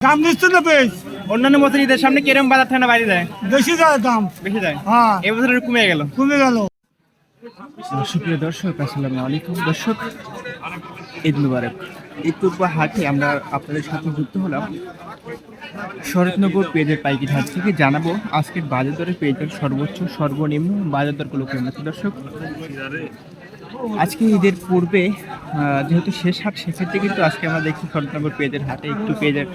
দাম দিচ্ছে না বেশ? অন্যান্য বছর ঈদের সামনে কিরম বাজার ঠান্ডা বাইরে যায়? বেশি যায় দাম। বেশি যায়? হ্যাঁ। এবছর কমে গেল। কমে গেল। সুপ্রিয় দর্শক আসসালামু আলাইকুম। দর্শক ঈদ মুবারক। ঈদ পূর্ব হাটে আমরা আপনাদের সাথে যুক্ত হলাম। শরৎনগর পেজের পাইকির হাট থেকে জানাব আজকের বাজার দরে পেজের সর্বোচ্চ সর্বনিম্ন বাজার দরগুলো কেমন আছে দর্শক? আজকে ঈদের পূর্বে যেহেতু শেষ হাট সেক্ষেত্রে কিন্তু আজকে আমরা দেখছি শরৎনগর পেজের হাটে একটু পেজের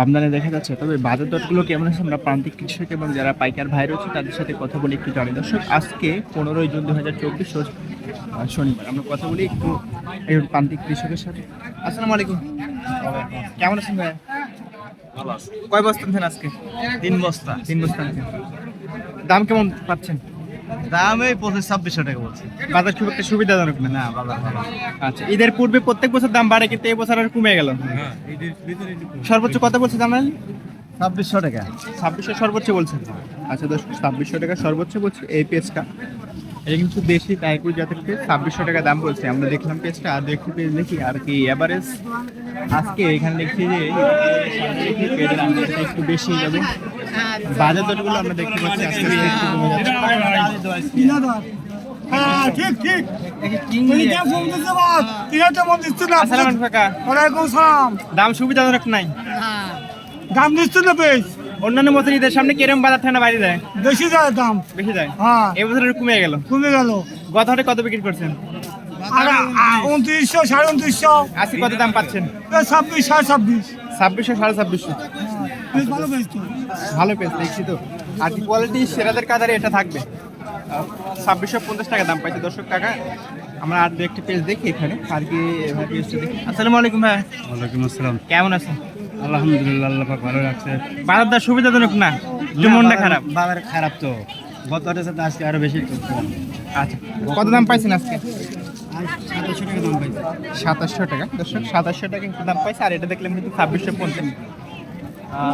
আমদানি দেখা যাচ্ছে। তবে বাজার দরগুলো কেমন আছে? আমরা প্রান্তিক কৃষক এবং যারা পাইকার ভাই রয়েছে তাদের সাথে কথা বলে একটু জানি। দর্শক আজকে পনেরোই জুন দু হাজার চব্বিশ শনিবার। আমরা কথা বলি একটু এই প্রান্তিক কৃষকের সাথে। আসসালামু আলাইকুম। কেমন আছেন ভাই কয় বস্তা আনছেন আজকে? তিন বস্তা। তিন বস্তা দাম কেমন পাচ্ছেন? দাম এই পঁচিশ ছাব্বিশশো টাকা বলছে। বাজার খুব একটা সুবিধাজনক না না বাবা ভালো। আচ্ছা ঈদের পূর্বে প্রত্যেক বছর দাম বাড়ে কিন্তু এই বছর আর কমে গেল। সর্বোচ্চ কত বলছে জানেন? ছাব্বিশশো টাকা। ছাব্বিশশো সর্বোচ্চ বলছে। আচ্ছা দশ ছাব্বিশশো টাকা সর্বোচ্চ বলছে এই পেজটা। এটা কিন্তু দেশি টাইপুর জাতের পেজ ছাব্বিশশো টাকা দাম বলছে। আমরা দেখলাম পেজটা আর দেখি পেজ দেখি আর কি এভারেজ আজকে এখানে দেখছি যে একটু বেশি যাবে। বাজার দরগুলো আমরা দেখতে পাচ্ছি আজকে একটু কমে যাচ্ছে। হ্যাঁ ঠিক ঠিক। তুমি যা ফোন দিচ্ছে বাস তিন হাজার দিচ্ছে না। আসসালামু আলাইকুম কাকা। ওয়ালাইকুম সালাম। দাম সুবিধাজনক নাই। দাম দিচ্ছে না বেশ অন্যান্য বছর ঈদের সামনে কিরম বাজার ঠান্ডা বাইরে যায়? বেশি যায় দাম। বেশি যায়? হ্যাঁ। এবছর কমে গেল। কমে গেল। গত হাটে কত বিক্রি করছেন? উনত্রিশশো সাড়ে উনত্রিশশো। আজকে কত দাম পাচ্ছেন? ছাব্বিশ সাড়ে ছাব্বিশ। ছাব্বিশশো সাড়ে ছাব্বিশশো। বেশ ভালো তো ভালো দেখছি তো। আর কি কোয়ালিটি সেরাদের কাদারে এটা থাকবে। ছাব্বিশশো পঞ্চাশ টাকা দাম পাইছে। দর্শক টাকা আমরা আর দু একটি পেজ দেখি এখানে। আর কি পেজটা দেখি। আসসালামু আলাইকুম ভাই। ওয়ালাইকুম আসসালাম। কেমন আছেন? আলহামদুলিল্লাহ আল্লাহ পাক ভালো রাখছে। বাজার দর সুবিধাজনক না? একটু মনটা খারাপ? বাজার খারাপ তো। গত সাথে আজকে আরও বেশি আচ্ছা কত দাম পাইছেন আজকে? সাতাশশো টাকা দাম পাইছে। সাতাশশো টাকা। দর্শক সাতাশশো টাকা দাম পাইছে। আর এটা দেখলাম কিন্তু ছাব্বিশশো পঞ্চাশ।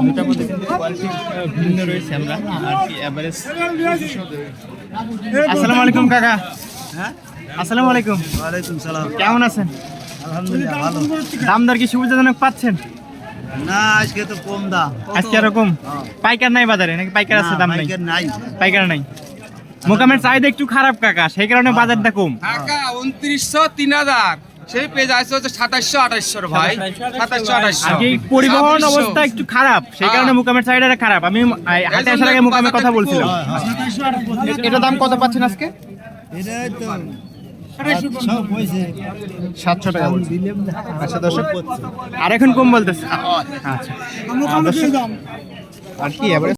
দুটার মধ্যে কিন্তু কোয়ালিটি ভিন্ন রয়েছে আমরা। আর কি অ্যাভারেজ আসসালামু আলাইকুম কাকা। হ্যাঁ? আসসালামু আলাইকুম। ওয়ালাইকুম সালাম। কেমন আছেন? আলহামদুলিল্লাহ ভালো। দাম দর কি সুবিধাজনক পাচ্ছেন? না আজকে তো কম দাম। আজকে এরকম হ্যাঁ। পাইকার নাই বাজারে নাকি পাইকার আছে দাম নাই? বাইকের নাই। পাইকার নাই। মোকামের চাহিদা একটু খারাপ কাকা সেই কারণে বাজারটা কম। টাকা উনত্রিশশো তিন হাজার। সেই পেজ আছে হচ্ছে সাতাশশো আঠাশশো ভাই। সাতাশশো আঠাশশো আর কি পরিবহন অবস্থা একটু খারাপ সেই কারণে হ্যাঁ। মোকামের চাহিদাটা খারাপ। আমি হাটে আসার আগে মোকামের কথা বলছিলাম। এটা দাম কত পাচ্ছেন আজকে? সাতশো টাকা আচ্ছা দর্শক। আর এখন কম বলতেছে। আচ্ছা। আমরা কমে দিয়ে দাম? আর কি এবারে